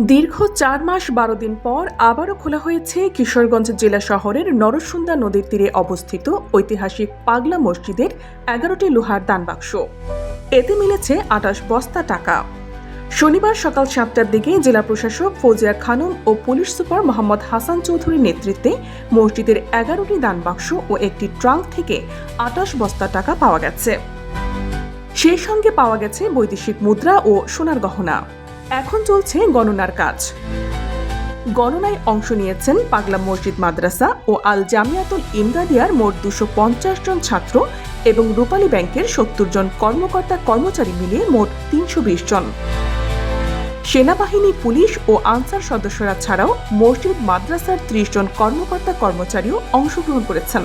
দীর্ঘ চার মাস বারো দিন পর আবারও খোলা হয়েছে কিশোরগঞ্জ জেলা শহরের নরসুন্দা নদীর তীরে অবস্থিত ঐতিহাসিক পাগলা মসজিদের এগারোটি লোহার দানবাক্স এতে মিলেছে আটাশ বস্তা টাকা। শনিবার সকাল সাতটার দিকে জেলা প্রশাসক ফৌজিয়া খানম ও পুলিশ সুপার মোহাম্মদ হাসান চৌধুরীর নেতৃত্বে মসজিদের এগারোটি দানবাক্স ও একটি ট্রাঙ্ক থেকে আটাশ বস্তা টাকা পাওয়া গেছে। সেই সঙ্গে পাওয়া গেছে বৈদেশিক মুদ্রা ও সোনার গহনা। এখন চলছে গণনার কাজ। গণনায় অংশ নিয়েছেন পাগলা মসজিদ মাদ্রাসা ও আল জামিয়াতুল ইমদাদিয়ার মোট দুশো জন ছাত্র এবং রূপালী ব্যাংকের সত্তর জন কর্মকর্তা কর্মচারী মিলিয়ে মোট তিনশো বিশ জন। সেনাবাহিনী, পুলিশ ও আনসার সদস্যরা ছাড়াও মসজিদ মাদ্রাসার ত্রিশ জন কর্মকর্তা কর্মচারীও অংশগ্রহণ করেছেন।